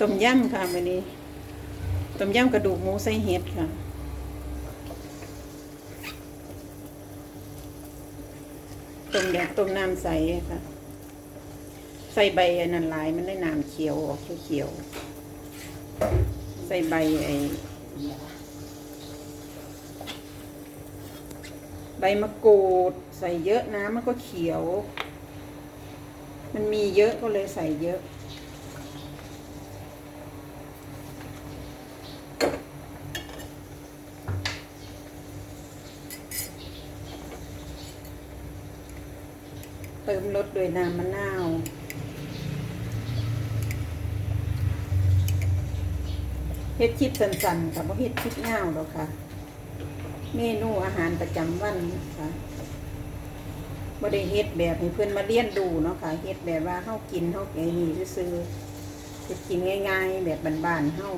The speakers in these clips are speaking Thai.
ต้มยำค่ะวันนี้ต้มยำกระดูกหมูใส่เห็ดค่ะต้มแดงต้มน้ำใสค่ะ ใส่ใบอันันลายมันได้น้ำเขียวออกเขียวใส่ใบไอ้ใบมะกรูด ใส่เยอะน้ำมันก็เขียว มันมีเยอะก็เลยใส่เยอะ เติมรสด้วยน้ำมะนาวเฮ็ดคลิปสั้นๆค่ะเพราะเฮ็ดคลิปยาวแล้วค่ะ เมนูอาหารประจำวันค่ะบ่ได้เฮ็ดแบบให้เพื่อนมาเรียนดูเนาะค่ะเฮ็ดแบบว่าเฮากินเฮาไอ้นี่ซื่อๆเฮ็ดกินง่าย ๆ แบบบ้านๆเฮา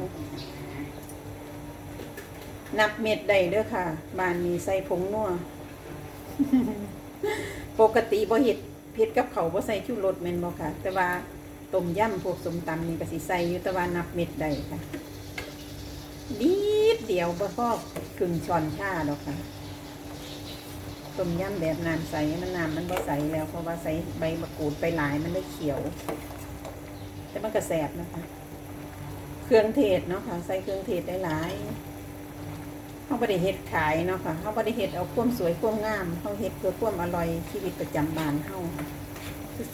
นับเม็ดได้เด้อค่ะ บ้านนี้ใส่ผงนัว ปกติบ่เฮ็ด เผ็ดกับเขาบ่ใส่ชูรสแม่นบ่ค่ะ แต่ว่าต้มยำพวกสมตำนี่ก็สิใส่อยู่แต่ว่านับเม็ดได้ค่ะนิดเดียวบ่พอครึ่งช้อนชาดอกค่ะต้มยำแบบน้ำใสมันน้ำมันบ่ใสแล้วเพราะว่าใส่ใบมะกรูดไปหลายมันเลยเขียว แต่มันก็แสบนะคะ เครื่องเทศเนาะค่ะ ใส่เครื่องเทศได้หลาย เขาบ่ได้เฮ็ดขายเนาะค่ะเขาบ่ได้เฮ็ดเอาความสวยความงามเขาเฮ็ดเพื่อความอร่อยชีวิตประจำบ้านเฮา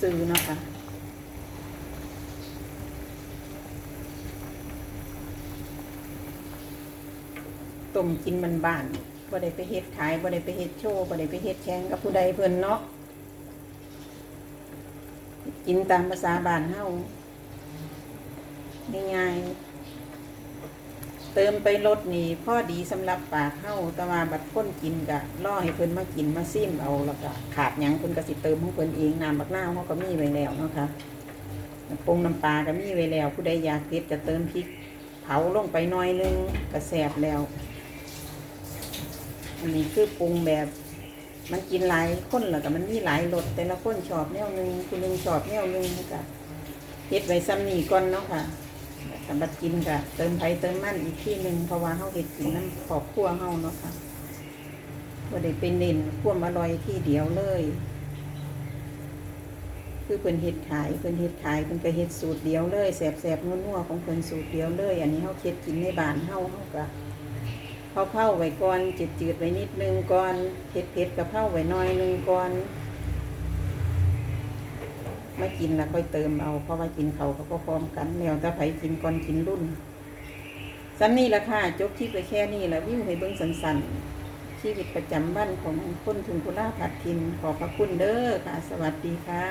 ซื่อเนาะค่ะต้มกินมันบ้านบ่ได้ไปเฮ็ดขายบ่ได้ไปเฮ็ดโชว์บ่ได้ไปเฮ็ดแข่งกับผู้ใดเพิ่นเนาะกินตามภาษาบ้านเฮาง่ายๆ เติมไปรสนี่พ่อดีสำหรับปากเฮาต่ว่าบัดคนกินก็รอให้เพิ่นมากินมาซิมเอาแล้วก็ขาดหยังเพิ่นก็สิเติมของเพิ่นเองน้ำบักนาวเฮาก็มีไว้แล้วเนาะค่ะปรุงน้ำปลาก็มีไว้แล้ว ผู้ใดอยากเผ็ดก็เติมพริกเผาลงไปหน่อยนึงก็แซ่บแล้ว อันนี้คือปรุงแบบมันกินหลายคนแล้วก็มันมีหลายรสแต่ละคนชอบแนวหนึงคุณนึงชอบแนวหนึงก็เฮ็ดไว้ซ้ำนี่ก่อนเนาะค่ะ สำหรับกินก็เติมไผเติมมันอีกที่หนึ่งเพราะว่าเฮาเฮ็ดกินน้ำขอบครัวเฮาเนาะค่ะบ่ได้เป็นเน้นควมอร่อยที่เดียวเลย คือเพิ่นเฮ็ดขายเพิ่นเฮ็ดขายเพิ่นก็เฮ็ดสูตรเดียวเลยแสบๆนัวๆของเพิ่นสูตรเดียวเลย อันนี้เฮาเฮ็ดกินในบ้านเฮาเฮาก็เผาๆไว้ก่อนจืดๆไว้นิดนึงก่อนเผ็ดๆก็เผาไว้หน่อยนึงก่อน มากินแล้วค่อยเติมเอา เพราะว่ากินเขาเขาก็พร้อมกันแนวตะไผกินก่อนกินรุ่นซ้นนี่ละค่ะจบที่ไปแค่นี้แล้ววิวให้เบิ้งสันๆชีวิตประจำวันของคนถึงคุลาผัดทินขอพระคุณเด้อค่ะ สวัสดีค่ะ